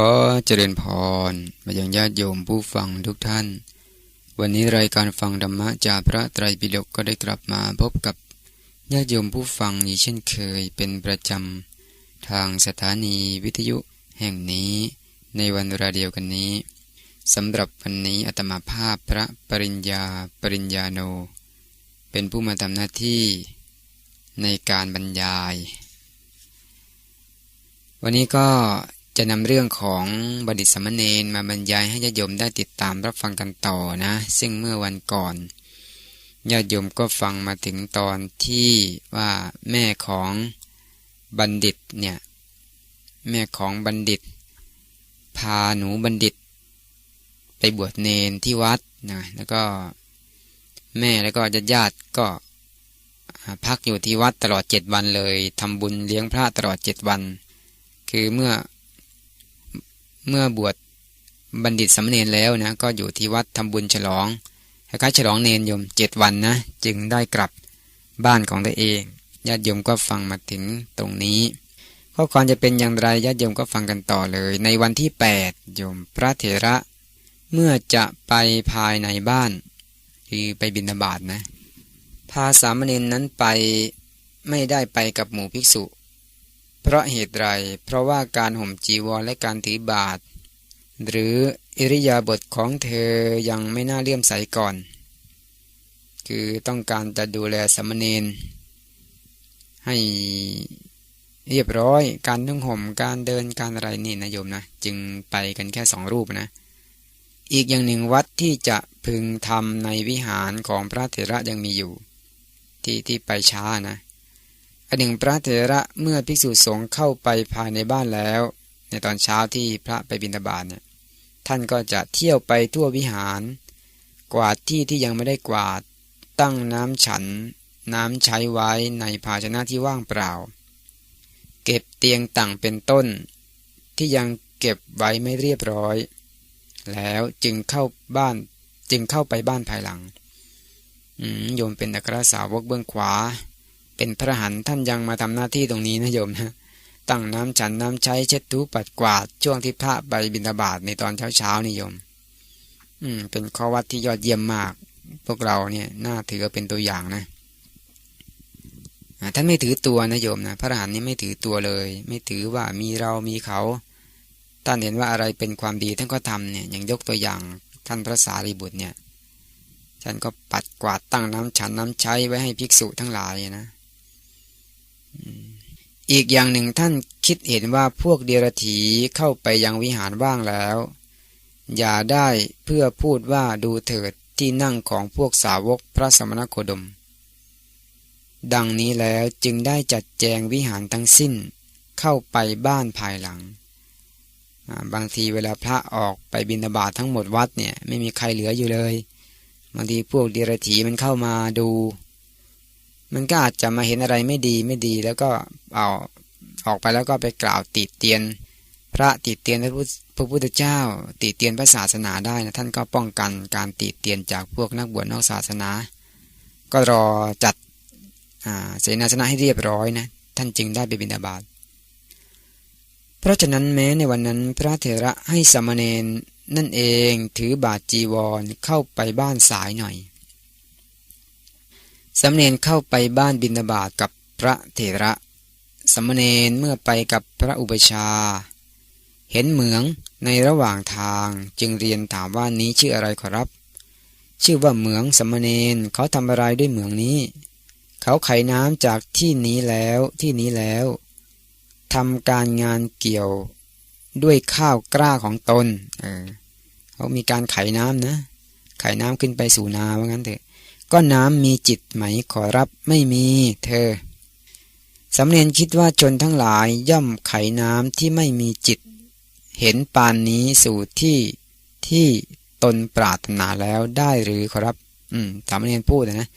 ขอเจริญพรมายังญาติโยมผู้ฟังทุกท่าน วันนี้รายการฟังธรรมะจากพระไตรปิฎกก็ได้กลับมาพบกับญาติโยมผู้ฟังอีกเช่นเคยเป็นประจำทางสถานีวิทยุแห่งนี้ในวันเวลาเดียวกันนี้สำหรับวันนี้อาตมาภาพพระปริญญาปริญญาโน เป็นผู้มาทำหน้าที่ในการบรรยาย วันนี้ก็ จะนำเรื่องของบดิตสมณเณรมาบรรยายให้ญาติโยมได้ติดตามรับฟังกันต่อนะ ซึ่งเมื่อวันก่อนญาติโยมก็ฟังมาถึงตอนที่ว่าแม่ของบัณฑิตเนี่ย แม่ของบัณฑิต พาหนูบัณฑิต ไปบวชเนนที่วัดนะแล้วก็แม่แล้วก็ญาติญาติก็พักอยู่ที่วัดตลอดเจ็ดวันเลยทำบุญเลี้ยงพระตลอดเจ็ดวัน คือเมื่อ เมื่อบวชบัณฑิตสมณเณรแล้วนะก็อยู่ที่วัดทำบุญฉลองคล้ายฉลองเนนโยมเจ็ดวันนะ จึงได้กลับบ้านของตัวเองญาติโยมก็ฟังมาถึงตรงนี้ข้อความจะเป็นอย่างไรญาติโยมก็ฟังกันต่อเลย ในวันที่8โยมพระเถระ เมื่อจะไปภายในบ้าน คือไปบิณฑบาตนะ พาสามเณรนั้นไปไม่ได้ไปกับหมู่ภิกษุ เพราะเหตุไร เพราะว่าการห่มจีวรและการถือบาทหรืออิริยาบถของเธอยังไม่น่าเลื่อมใสก่อน คือต้องการจะดูแลสมณีนให้เรียบร้อยการนุ่งห่มการเดินการอะไรนี่นะโยมนะ จึงไปกันแค่สองรูปนะ อีกอย่างหนึ่งวัดที่จะพึงทำในวิหารของพระเถระยังมีอยู่ ที่ที่ไปช้านะ อันหนึ่งพระเถระเมื่อภิกษุสงฆ์เข้าไปภายในบ้านแล้ว ในตอนเช้าที่พระไปบิณฑบาตเนี่ยท่านก็จะเที่ยวไปทั่ววิหาร กวาดที่ที่ยังไม่ได้กวาด ตั้งน้ำฉัน น้ำใช้ไว้ในภาชนะที่ว่างเปล่า เก็บเตียงต่างเป็นต้น ที่ยังเก็บไว้ไม่เรียบร้อย แล้วจึงเข้าบ้านจึงเข้าไปบ้านภายหลังโยมเป็นอัครสาวกเบื้องขวา เป็นพระหันท่านยังมาทำหน้าที่ตรงนี้นะโยมนะตั้งน้ำฉันน้ำใช้เช็ดถูปัดกวาดช่วงที่พระไปบิณฑบาตในตอนเช้าเช้านิยม อืม เป็นข้อวัดที่ยอดเยี่ยมมาก พวกเราเนี่ยน่าถือเป็นตัวอย่างนะท่านไม่ถือตัวนะโยมนะพระอรหันต์นี่ไม่ถือตัวเลย ไม่ถือว่ามีเรามีเขาท่านเห็นว่าอะไรเป็นความดีท่านก็ทำเนี่ยอย่างยกตัวอย่างท่านพระสารีบุตรเนี่ยท่านก็ปัดกวาดตั้งน้ำฉันน้ำใช้ไว้ให้ภิกษุทั้งหลายนะ อีกอย่างหนึ่งท่านคิดเห็นว่าพวกเดรถีเข้าไปยังวิหารว่างแล้ว อย่าได้เพื่อพูดว่าดูเถิดที่นั่งของพวกสาวกพระสมณโคดม ดังนี้แล้วจึงได้จัดแจงวิหารทั้งสิ้นเข้าไปบ้านภายหลัง บางทีเวลาพระออกไปบิณฑบาตทั้งหมดวัดเนี่ยไม่มีใครเหลืออยู่เลย บางทีพวกเดรถีมันเข้ามาดู มันก็อาจจะมาเห็นอะไรไม่ดีไม่ดี แล้วก็เอาออกไปแล้วก็ไปกล่าวติเตียน พระติเตียนพระพุทธเจ้า ติเตียนพระศาสนาได้นะท่านก็ป้องกันการติเตียนจากพวกนักบวชนอกศาสนา ก็รอจัดเสนาสนะให้เรียบร้อยนะท่านจึงได้ไปบิณฑบาตเพราะฉะนั้นแม้ในวันนั้นพระเถระให้สมณเณรนั่นเองถือบาทจีวรเข้าไปบ้านสายหน่อย สมเณรเข้าไปบ้านบินาบาตกับพระเถระสมณเณรเมื่อไปกับพระอุปชา เห็นเหมืองในระหว่างทางจึงเรียนถามว่านี้ชื่ออะไรขอรับ ชื่อว่าเหมืองสมณเณรเขาทำอะไรด้วยเหมืองนี้ เขาไขน้ำจากที่นี้แล้วที่นี้แล้วทำการงานเกี่ยวด้วยข้าวกล้าของตนเออเขามีการไขน้ำนะ ไขน้ำขึ้นไปสู่นาว่างั้นเถอะ ก็น้ำมีจิตไหมขอรับไม่มีเธอ สำเนียนคิดว่าชนทั้งหลายย่อมไขน้ำที่ไม่มีจิต เห็นปานนี้สู่ที่ที่ตนปรารถนาแล้วได้หรือขอรับ อืมสามเณรพูดนะ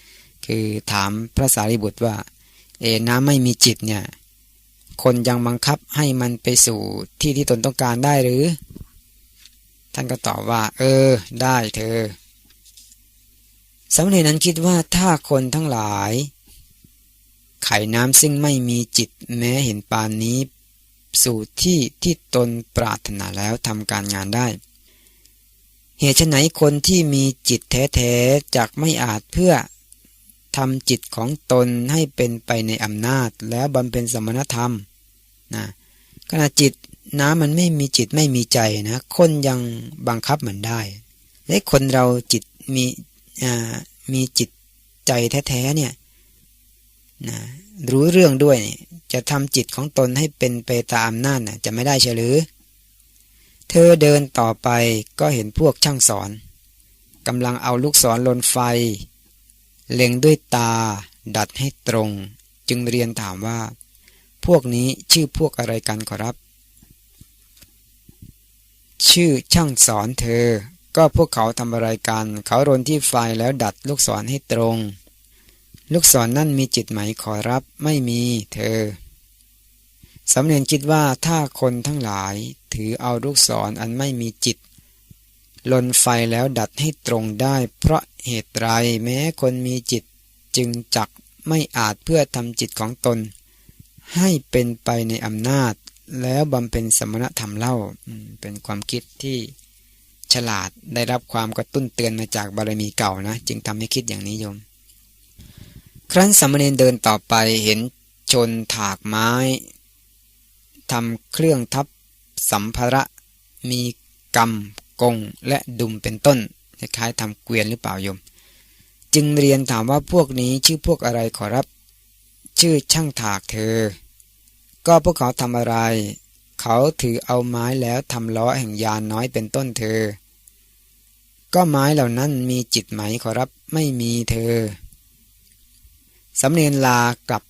คือถามพระสารีบุตรว่า เอน้ำไม่มีจิตเนี่ย คนยังบังคับให้มันไปสู่ที่ที่ตนต้องการได้หรือ ท่านก็ตอบว่า เออ ได้เธอ สามเณรนั้นคิดว่าถ้าคนทั้งหลาย ไข่น้ำซึ่งไม่มีจิตแม้เห็นปานนี้ สู่ที่ที่ตนปรารถนาแล้วทำการงานได้ เหตุไหนคนที่มีจิตแท้ๆจากไม่อาจเพื่อทำจิตของตนให้เป็นไปในอำนาจ แล้วบำเพ็ญสมณธรรมนะขณะจิตน้ำมันไม่มีจิตไม่มีใจนะ คนยังบังคับมันได้และคนเราจิตมี มีจิตใจแท้ๆเนี่ยนะรู้เรื่องด้วย จะทำจิตของตนให้เป็นไปตามนาจนะจะไม่ได้เฉลือ เธอเดินต่อไปก็เห็นพวกช่างสอนกำลังเอาลูกศรลนไฟ เล็งด้วยตา ดัดให้ตรง จึงเรียนถามว่า พวกนี้ชื่อพวกอะไรกันขอรับ ชื่อช่างสอนเธอ ก็พวกเขาทำอะไรกัน เขารนที่ไฟแล้วดัดลูกศรให้ตรง ลูกศรนนั่นมีจิตไหมขอรับไม่มีเธอสำเนียนคิดว่าถ้าคนทั้งหลายถือเอาลูกศรออันไม่มีจิต ลนไฟแล้วดัดให้ตรงได้ เพราะเหตุไรแม้คนมีจิตจึงจักไม่อาจเพื่อทำจิตของตน ให้เป็นไปในอำนาจ แล้วบำเพ็ญสมณธรรมเล่าเป็นความคิดที่ ฉลาดได้รับความกระตุ้นเตือนมาจากบารมีเก่านะ จึงทำให้คิดอย่างนี้โยม ครั้นสมณเณรเดินต่อไปเห็นชนถากไม้ทำเครื่องทับสัมภาระมีกำกงและดุมเป็นต้นคล้ายๆทำเกวียนหรือเปล่าโยม จึงเรียนถามว่าพวกนี้ชื่อพวกอะไรขอรับ ชื่อช่างถากเธอ ก็พวกเขาทำอะไร เขาถือเอาไม้แล้วทำล้อแห่งยานน้อยเป็นต้นเธอ ก็ไม้เหล่านั้นมีจิตไหมขอรับไม่มีเธอ สำเนียนลากลับ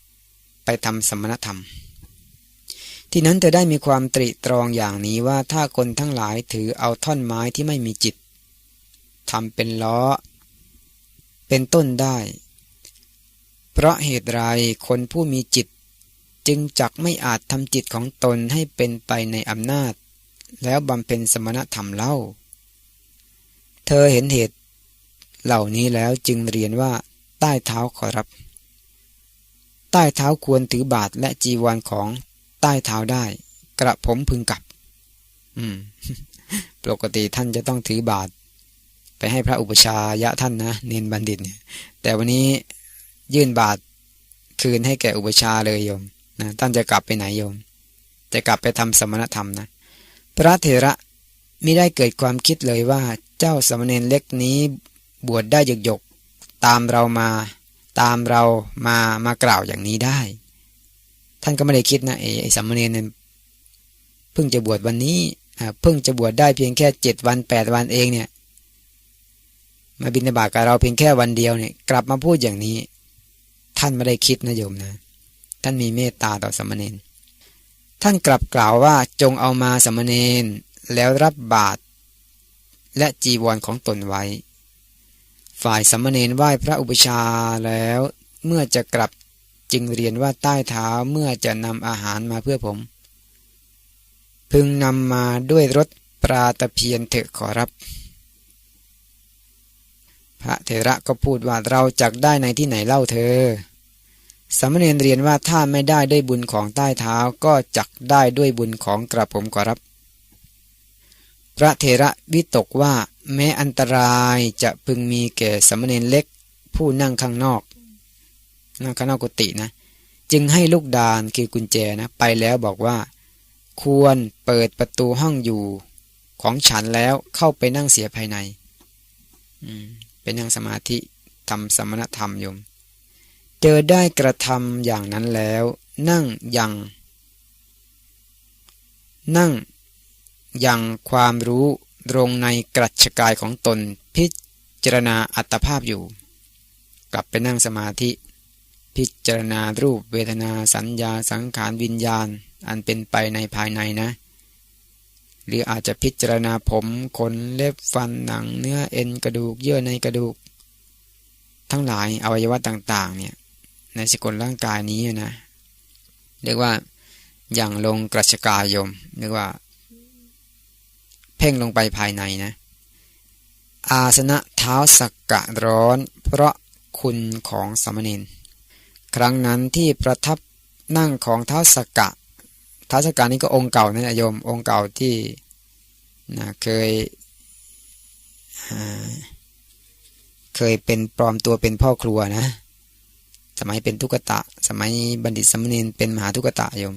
ไปทำสมณธรรม ที่นั้นเธอได้มีความตริตรองอย่างนี้ว่าถ้าคนทั้งหลายถือเอาท่อนไม้ที่ไม่มีจิตทำเป็นล้อ เป็นต้นได้ เพราะเหตุไรคนผู้มีจิต จึงจักไม่อาจทำจิตของตนให้เป็นไปในอำนาจ แล้วบำเพ็ญสมณธรรมเล่า เธอเห็นเหตุ เหล่านี้แล้วจึงเรียนว่า ใต้เท้าขอรับ ใต้เท้าควรถือบาทและจีวรของใต้เท้าได้ กระผมพึงกลับ อืม ปกติท่านจะต้องถือบาท ไปให้พระอุปชายะท่านนะเนนบัณฑิตเนี่ย แต่วันนี้ยื่นบาทคืนให้แก่อุปชาเลยโยมนะท่านจะกลับไปไหนโยม จะกลับไปทำสมณธรรมนะ พระเถระไม่ได้เกิดความคิดเลยว่า เจ้าสมณเณรเล็กนี้บวชได้หยกหยกตามเรามา ตามเรามามากล่าวอย่างนี้ได้ ท่านก็ไม่ได้คิดนะไอ้สมมาเนรเพิ่งจะบวชวันนี้เพิ่งจะบวชได้เพียงแค่เจ็ดวันแปดวันเองเนี่ย มาบินบาตกับเราเพียงแค่วันเดียวเนี่ยกลับมาพูดอย่างนี้ ท่านไม่ได้คิดนะโยมนะ ท่านมีเมตตาต่อสมณเณรท่านกลับกล่าวว่าจงเอามาสมณเณรแล้วรับบาตร และจีวรของตนไว้ ฝ่ายสัมมเนนไหว้พระอุปชาแล้วเมื่อจะกลับจึงเรียนว่าใต้เท้าเมื่อจะนำอาหารมาเพื่อผม พึงนำมาด้วยรถปราตะเพียนเถอะขอรับ พระเถระก็พูดว่าเราจักได้ในที่ไหนเล่าเธอสามเณรเรียนว่าถ้าไม่ได้ด้วยบุญของใต้เท้าก็จักได้ด้วยบุญของกระผมขอรับ พระเถระวิตกว่าแม้อันตรายจะพึงมีแก่สมณเณรเล็กผู้นั่งข้างนอก นั่งข้างนอกกุฏินะ จึงให้ลูกดานคือกุญแจนะ ไปแล้วบอกว่า ควรเปิดประตูห้องอยู่ของฉันแล้วเข้าไปนั่งเสียภายในเป็นนั่งสมาธิทำสมณธรรมโยม เจอได้กระทำอย่างนั้นแล้ว นั่งยัง นั่ง ยังความรู้ตรงในกรัชกายของตนพิจารณาอัตภาพอยู่ กลับไปนั่งสมาธิ พิจารณารูปเวทนาสัญญาสังขารวิญญาณ อันเป็นไปในภายในนะ หรืออาจจะพิจารณาผมขนเล็บฟันหนังเนื้อเอ็นกระดูกเยื่อในกระดูก ทั้งหลายอวัยวะต่างๆเนี่ยในสกุลร่างกายนี้นะเรียกว่าอย่างลงกรัชกายยมเรียกว่า พ่งลงไปภายในนะ อาสนะเท้าสักกะร้อน เพราะคุณของสมณีนครั้งนั้นที่ประทับนั่งของเท้าสักกะท้าวสกัดนี่ก็องค์เก่านั่นแหละโยมองค์เก่าที่นะเคยเคยเป็นปลอมตัวเป็นพ่อครัวนะ สมัยเป็นทุกตะ สมัยบัณฑิตสมณีเป็นมหาทุกตะโยม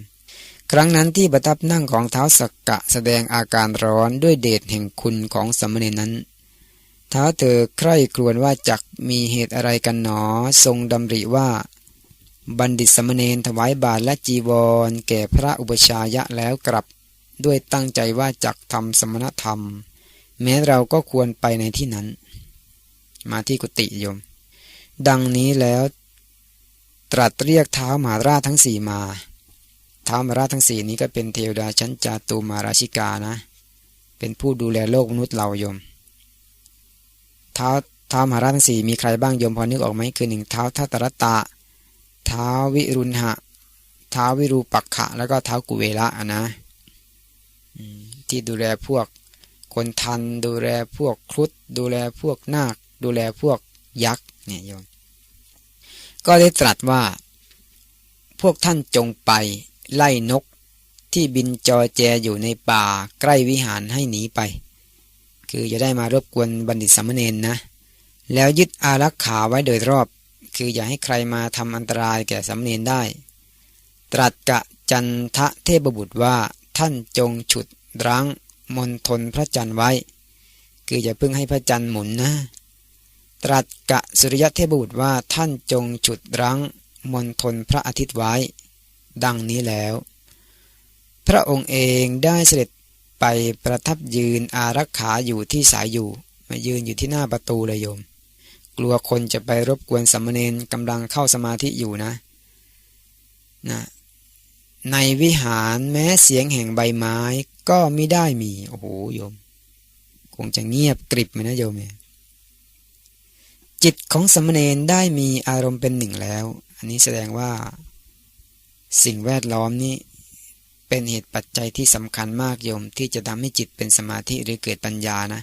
ครั้งนั้นที่ประทับนั่งของเท้าสักกะแสดงอาการร้อนด้วยเดชแห่งคุณของสมณีนั้นเท้าเธอใคร่ครวญว่าจักมีเหตุอะไรกันหนอ ทรงดำริว่า บัณฑิตสมณีถวายบาทและจีวร แก่พระอุปชายะแล้วกลับ ด้วยตั้งใจว่าจักทำสมณธรรม แม้เราก็ควรไปในที่นั้น มาที่กุฏิโยม ดังนี้แล้ว ตรัสเรียกเท้ามหาราชทั้งสี่มา ท้ามหาราชทั้งสี่นี้ก็เป็นเทวดาชั้นจาตุมาราชิกานะ เป็นผู้ดูแลโลกมนุษย์เราโยมเท้าเท้ามหาราชทั้งสี่มีใครบ้างโยมพอนึกออกไหมคือหนึ่งเท้าทัตรตะเท้าวิรุณหะเท้าวิรูปักขะ แล้วก็เท้ากุเวละนะที่ดูแลพวกคนทันดูแลพวกครุฑดูแลพวกนาค ดูแลพวกยักษ์เนี่ยโยมก็ได้ตรัสว่า พวกท่านจงไป ไล่นกที่บินจอแจอยู่ในป่าใกล้วิหารให้หนีไป คือจะได้มารบกวนบัณฑิตสมณเณรนะ แล้วยึดอารักขาไว้โดยรอบ คืออย่าให้ใครมาทำอันตรายแก่สมณเณรได้ ตรัสกะจันทะเทพบุตรว่าท่านจงฉุดรั้งมนทนพระจันทร์ไว้ คืออย่าเพิ่งให้พระจันทร์หมุนนะ ตรัสกะสุริยเทพบุตรว่าท่านจงฉุดรั้งมนทนพระอาทิตย์ไว้ ดังนี้แล้ว พระองค์เองได้เสด็จไปประทับยืนอารักขาอยู่ที่สายอยู่ มายืนอยู่ที่หน้าประตูเลยโยม กลัวคนจะไปรบกวนสัมมเนนกำลังเข้าสมาธิอยู่นะนะในวิหารแม้เสียงแห่งใบไม้ก็ไม่ได้มี โอ้โหโยม คงจะเงียบกริบไหมนะโยมเนี่ยจิตของสมณเณรได้มีอารมณ์เป็นหนึ่งแล้ว อันนี้แสดงว่า สิ่งแวดล้อมนี้ เป็นเหตุปัจจัยที่สำคัญมากโยมที่จะทำให้จิตเป็นสมาธิหรือเกิดปัญญานะ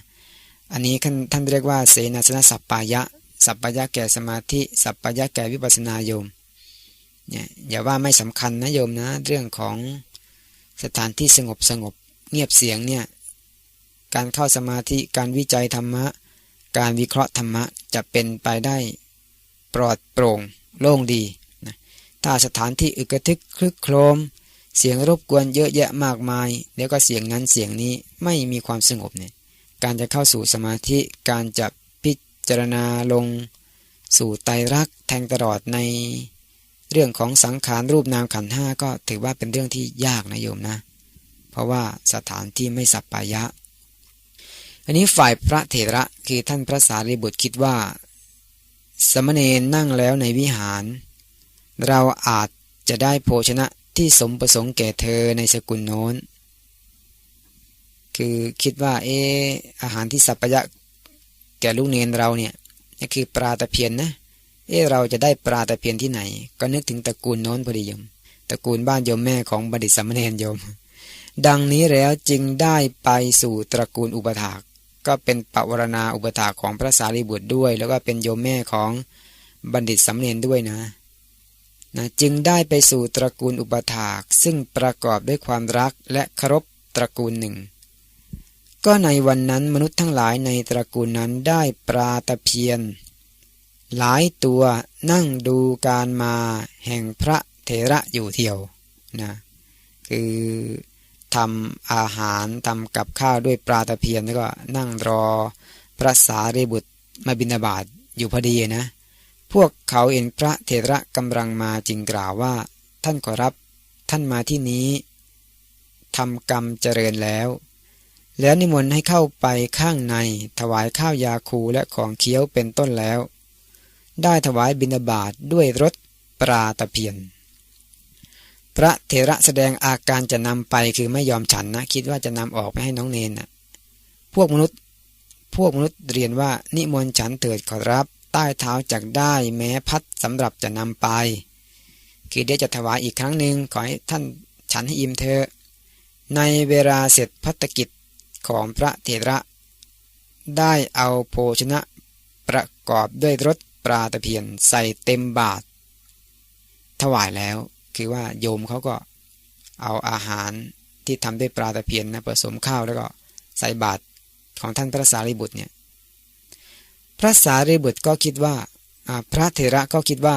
อันนี้ท่านเรียกว่าเสนาสนะสัปปายะ สัปปายะแก่สมาธิ สัปปายะแก่วิปัสนาโยมเนี่ยอย่าว่าไม่สำคัญนะโยมนะ เรื่องของสถานที่สงบสงบเงียบเสียงเนี่ยการเข้าสมาธิการวิจัยธรรมะ การวิเคราะห์ธรรมะจะเป็นไปได้ ปลอดโปร่ง โล่งดี ถ้าสถานที่อึกทึกคลึกโครม เสียงรบกวนเยอะแยะมากมายเดี๋ยวก็เสียงนั้นเสียงนี้ไม่มีความสงบเนี่ยการจะเข้าสู่สมาธิการจะพิจารณาลง สู่ไตรลักษณ์แทงตลอดใน เรื่องของสังขารรูปนามขันห้าก็ถือว่าเป็นเรื่องที่ยากนะโยมนะ เพราะว่าสถานที่ไม่สัปปายะ อันนี้ฝ่ายพระเถระคือท่านพระสารีบุตรคิดว่า สมณเณรนั่งแล้วในวิหาร เราอาจจะได้โภชนะที่สมประสงค์แก่เธอในสกุลโน้น คือคิดว่าเอออาหารที่สัพยะแก่ลูกเนนเราเนี่ยนี่คือปลาตะเพียนนะ เออเราจะได้ปลาตะเพียนที่ไหน ก็นึกถึงตระกูลโน้นพอดียม ตระกูลบ้านโยมแม่ของบัณฑิตสมณเณรโยม ดังนี้แล้วจึงได้ไปสู่ตระกูลอุปถาก ก็เป็นปวารณาอุปถาของพระสารีบุตรด้วย แล้วก็เป็นโยมแม่ของบัณฑิตสำเนียนด้วยนะ นะจึงได้ไปสู่ตระกูลอุปถาก ซึ่งประกอบด้วยความรักและเคารพตระกูลหนึ่ง ก็ในวันนั้นมนุษย์ทั้งหลายในตระกูลนั้นได้ปราตะเพียน หลายตัวนั่งดูการมาแห่งพระเถระอยู่เที่ยวนะคือทำอาหารทำกับข้าวด้วยปลาตะเพียนแล้วก็นั่งรอพระสารีบุตรมาบินาบาตอยู่พอดีนะ พวกเขาเห็นพระเถระกำลังมาจึงกล่าวว่า ท่านขอรับท่านมาที่นี้ทำกรรมเจริญแล้ว แล้วนิมนต์ให้เข้าไปข้างในถวายข้าวยาคูและของเคี้ยวเป็นต้นแล้ว ได้ถวายบิณฑบาตด้วยรถปลาตะเพียน พระเถระแสดงอาการจะนำไปคือไม่ยอมฉันนะ คิดว่าจะนำออกไปให้น้องเนนนะพวกมนุษย์ พวกมนุษย์เรียนว่านิมนต์ฉันเถิดขอรับ ใต้เท้าจากได้แม้พัดสำหรับจะนำไป คือเดี๋ยวจะถวายอีกครั้งหนึ่งขอให้ท่านฉันให้อิ่มเธอในเวลาเสร็จพัฒกิจของพระเถระ ได้เอาโภชนะประกอบด้วยรถปลาตะเพียนใส่เต็มบาท ถวายแล้วคือว่าโยมเขาก็เอาอาหารที่ทำด้วยปลาตะเพียนนะผสมข้าวแล้วก็ใส่บาตรของท่านพระสารีบุตรเนี่ย ระสารีบุตรก็คิดว่า พระเถระก็คิดว่า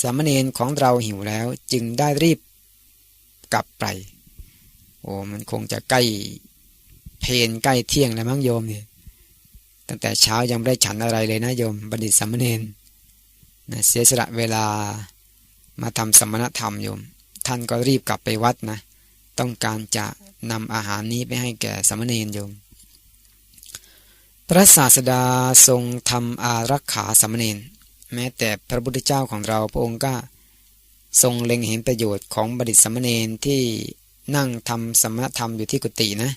สามเณรของเราหิวแล้วจึงได้รีบกลับไป โอ้มันคงจะใกล้เพนใกล้เที่ยงแล้วมั้งโยมเนี่ยตั้งแต่เช้ายังไม่ได้ฉันอะไรเลยนะโยมบัณฑิตสามเณรนะเสียสละเวลามาทำสมณธรรมโยม ท่านก็รีบกลับไปวัดนะ ต้องการจะนำอาหารนี้ไปให้แก่สมณเณรโยม พระศาสดาทรงทำอารักขาสมณเณรแม้แต่พระพุทธเจ้าของเราพระองค์ก็ทรงเล็งเห็นประโยชน์ของบัณฑิตสมณเณรที่นั่งทำสมณธรรมอยู่ที่กุฏินะ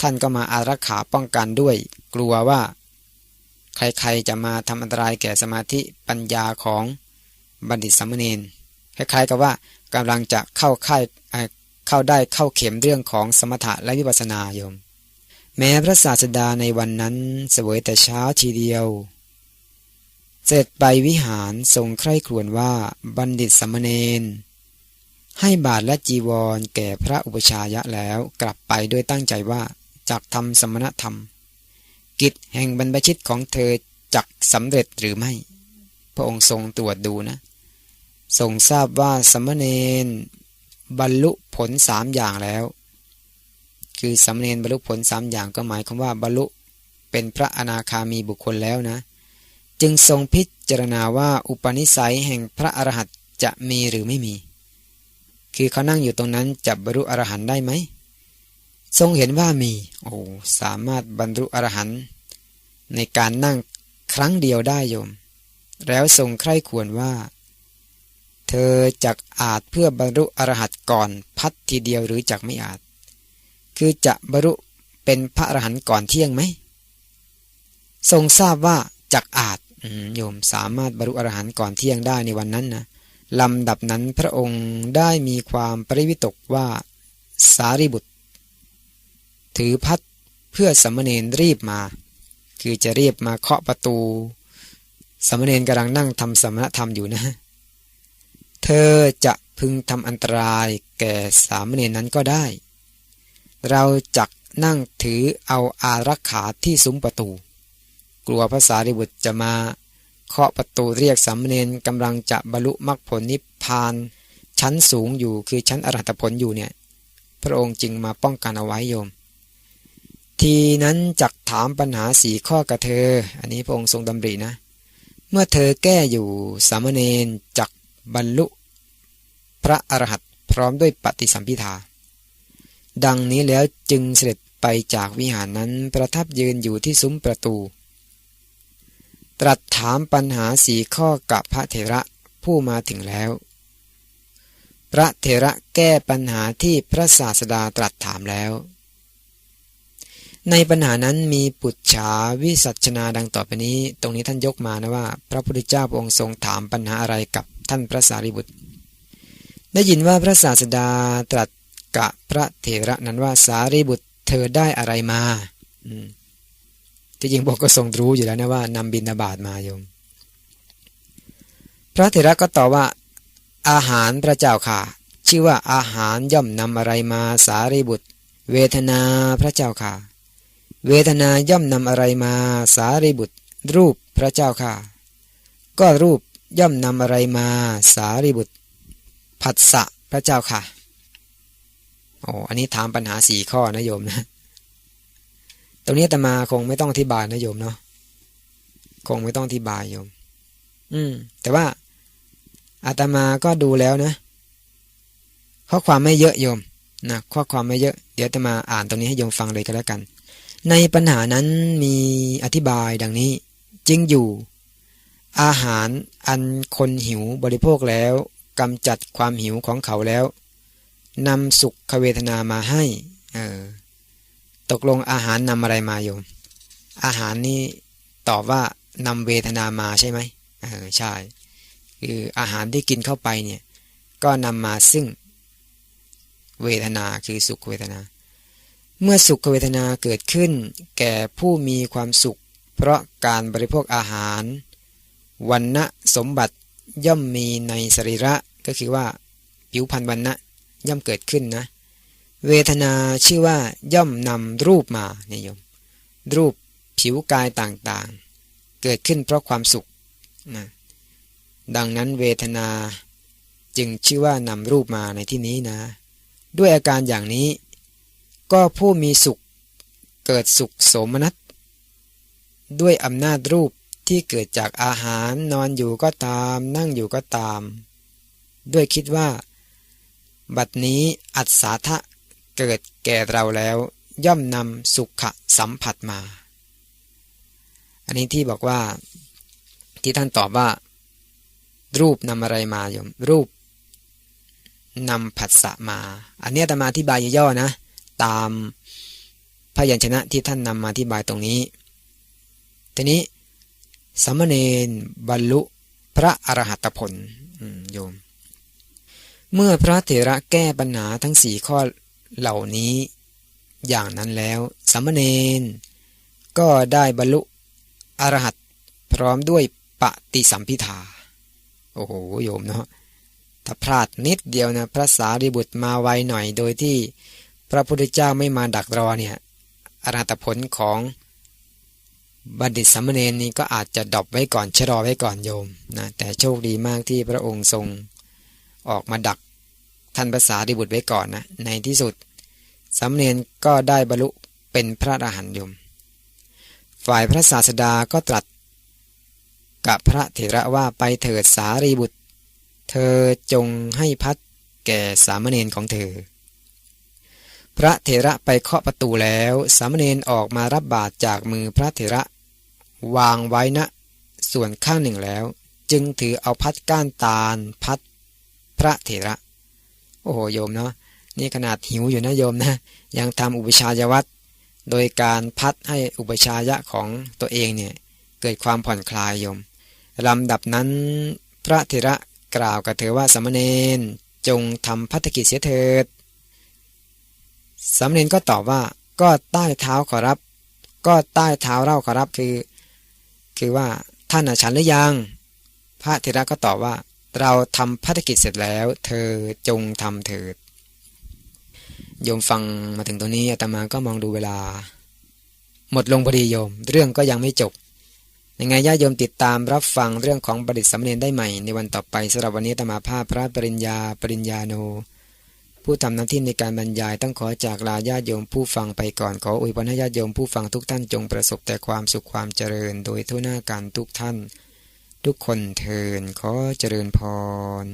ท่านก็มาอารักขาป้องกันด้วย กลัวว่า ใครๆจะมาทำอันตรายแก่สมาธิปัญญาของบัณฑิตสมณเณรคล้ายๆกับว่ากำลังจะเข้าค่ายเข้าได้เข้าเข็มเรื่องของสมถะและวิปัสสนาโยม แม้พระศาสดาในวันนั้นเสวยแต่เช้าทีเดียว เสร็จไปวิหารทรงใคร่ครวญว่าบัณฑิตสมณเณรให้บาทและจีวรแก่พระอุปชายะแล้วกลับไปด้วยตั้งใจว่าจักทำสมณธรรม กิจแห่งบรรพชิตของเธอจักสำเร็จหรือไม่ พระองค์ทรงตรวจดูนะ ทรงทราบว่าสมณเณรบรรลุผลสามอย่างแล้ว คือสมณเณรบรรลุผลสามอย่างก็หมายความว่าบรรลุเป็นพระอนาคามีบุคคลแล้วนะ จึงทรงพิจารณาว่าอุปนิสัยแห่งพระอรหันต์จะมีหรือไม่มี คือเขานั่งอยู่ตรงนั้นจะบรรลุอรหันต์ได้ไหม ทรงเห็นว่ามี โอ้สามารถบรรลุอรหันต์ในการนั่งครั้งเดียวได้โยม แล้วทรงใคร่ควรว่า เธอจักอาจเพื่อบรรลุอรหัตก่อนพัดทีเดียวหรือจักไม่อาจ คือจะบรรลุเป็นพระอรหันต์ก่อนเที่ยงไหม ทรงทราบว่าจักอาจโยมสามารถบรรลุอรหันต์ก่อนเที่ยงได้ในวันนั้นนะลำดับนั้นพระองค์ได้มีความปริวิตกว่าสารีบุตร ถือพัดเพื่อสมณเณรรีบมา คือจะรีบมาเคาะประตู สมณเณรกำลังนั่งทำสมณธรรมอยู่นะ เธอจะพึงทำอันตรายแก่สามเณรนั้นก็ได้ เราจักนั่งถือเอาอารักขาที่ซุ้มประตู กลัวภาษาริบุตรจะมาเคาะประตูเรียกสามเณรกำลังจะบรรลุมรรคผลนิพพาน ชั้นสูงอยู่คือชั้นอรหัตผลอยู่เนี่ย พระองค์จึงมาป้องกันเอาไว้โยม ทีนั้นจักถามปัญหาสีข้อกับเธอ อันนี้พระองค์ทรงดำรินะ เมื่อเธอแก้อยู่สามเณรจักบรรลุ พระอรหัตพร้อมด้วยปฏิสัมพิทา ดังนี้แล้วจึงเสด็จไปจากวิหารนั้นประทับยืนอยู่ที่ซุ้มประตู ตรัสถามปัญหาสีข้อกับพระเถระผู้มาถึงแล้ว พระเถระแก้ปัญหาที่พระศาสดาตรัสถามแล้ว ในปัญหานั้นมีปุจฉาวิสัชนาดังต่อไปนี้ ตรงนี้ท่านยกมานะว่า พระพุทธเจ้าองค์ทรงถามปัญหาอะไรกับท่านพระสารีบุตร ได้ยินว่าพระศาสดาตรัส กะพระเถระนั้นว่าสารีบุตรเธอได้อะไรมาที่จริงบอกก็ทรงรู้อยู่แล้วนะว่านำบินาบาตมาโยม พระเถระก็ตอบว่า อาหารพระเจ้าค่ะ ชื่อว่าอาหารย่อมนำอะไรมาสารีบุตร เวทนาพระเจ้าค่ะ เวทนาย่อมนำอะไรมาสารีบุตร รูปพระเจ้าค่ะ ก็รูปย่อมนำอะไรมาสารีบุตรผัสสะพระเจ้าค่ะ โอ้อันนี้ถามปัญหาสี่ข้อนะโยมนะ ตรงนี้ตมาคงไม่ต้องอธิบายนะโยมเนาะ คงไม่ต้องอธิบายโยม อืม แต่ว่าอาตมาก็ดูแล้วนะ ข้อความไม่เยอะโยมนะข้อความไม่เยอะ เดี๋ยวจะมาอ่านตรงนี้ให้โยมฟังเลยก็แล้วกัน ในปัญหานั้นมีอธิบายดังนี้จริงอยู่ อาหารอันคนหิวบริโภคแล้วกำจัดความหิวของเขาแล้ว นำสุขเวทนามาให้เออตกลงอาหารนำอะไรมาโยม อาหารนี้ตอบว่านำเวทนามาใช่ไหมเออใช่คืออาหารที่กินเข้าไปเนี่ยก็นำมาซึ่งเวทนาคือสุขเวทนา เมื่อสุขเวทนาเกิดขึ้น แก่ผู้มีความสุข เพราะการบริโภคอาหารวันณะสมบัติย่อมมีในสรีระก็คือว่าผิวพรรณวันนะ ย่อมเกิดขึ้นนะ เวทนาชื่อว่าย่อมนำรูปมาเนี่ยโยม รูปผิวกายต่างๆ เกิดขึ้นเพราะความสุขนะดังนั้นเวทนาจึงชื่อว่านำรูปมาในที่นี้นะ ด้วยอาการอย่างนี้ ก็ผู้มีสุขเกิดสุขโสมนัสด้วยอำนาจรูปที่เกิดจากอาหารนอนอยู่ก็ตาม นั่งอยู่ก็ตาม ด้วยคิดว่า บัดนี้อัศาทะเกิดแก่เราแล้ว ย่อมนำสุขสัมผัสมา อันนี้ที่บอกว่า ที่ท่านตอบว่า รูปนำอะไรมาโยม รูปนำผัสสะมา อันนี้ตมาอธิบายย่อๆนะ ตามพยัญชนะที่ท่านนำมาอธิบายตรงนี้ ทีนี้สมณเณรบรรลุพระอรหัตผลโยม เมื่อพระเถระแก้ปัญหาทั้งสี่ข้อเหล่านี้ อย่างนั้นแล้วสมณเณรก็ได้บรรลุอรหัตพร้อมด้วยปฏิสัมพิทา โอ้โหโยมเนาะถ้าพลาดนิดเดียวนะพระสารีบุตรมาไวหน่อยโดยที่พระพุทธเจ้าไม่มาดักรอเนี่ยอรหัตผลของบัณฑิตสมณเณรนี้ก็อาจจะดอบไว้ก่อนชะลอไว้ก่อนโยมนะแต่โชคดีมากที่พระองค์ทรง ออกมาดักท่านภาษาดิบุตรไว้ก่อนนะ ในที่สุดสมณเณรก็ได้บรรลุเป็นพระอรหันต์ยม ฝ่ายพระศาสดาก็ตรัส กับพระเถระว่าไปเถิดสารีบุตร เธอจงให้พัดแก่สามเณรของเธอ พระเถระไปเคาะประตูแล้ว สามเณรออกมารับบาตรจากมือพระเถระ วางไว้นะส่วนข้างหนึ่งแล้ว จึงถือเอาพัดก้านตาลพัด พระเถระ โอ้โหโยมเนาะนี่ขนาดหิวอยู่นะโยมนะยังทำอุปชายวัตรโดยการพัดให้อุปชายะของตัวเองเนี่ยเกิดความผ่อนคลายโยมลำดับนั้นพระเถระกล่าวกับเธอว่าสมณเณรจงทำพัฒกิจเสียเถิดสมณเณรก็ตอบว่าก็ใต้เท้าขอรับ ก็ใต้เท้าเราขอรับคือ คือว่าท่านฉันหรือยัง พระเถระก็ตอบว่า เราทำพัฒกิจเสร็จแล้ว เธอจงทำเถิด โยมฟังมาถึงตรงนี้อาตมาก็มองดูเวลา หมดลงพอดีโยม เรื่องก็ยังไม่จบยังไงญาติโยมติดตามรับฟังเรื่องของประดิษฐ์สำเนียนได้ใหม่ ในวันต่อไปสำหรับวันนี้ตมาภาพพระปริญญาปริญญาโน ผู้ทำหน้าที่ในการบรรยายต้องขอจากลาญาติโยมผู้ฟังไปก่อนขออวยพรให้ญาติโยมผู้ฟังทุกท่านจงประสบแต่ความสุขความเจริญ โดยทั่วหน้ากันทุกท่าน ทุกคนเทินขอเจริญพร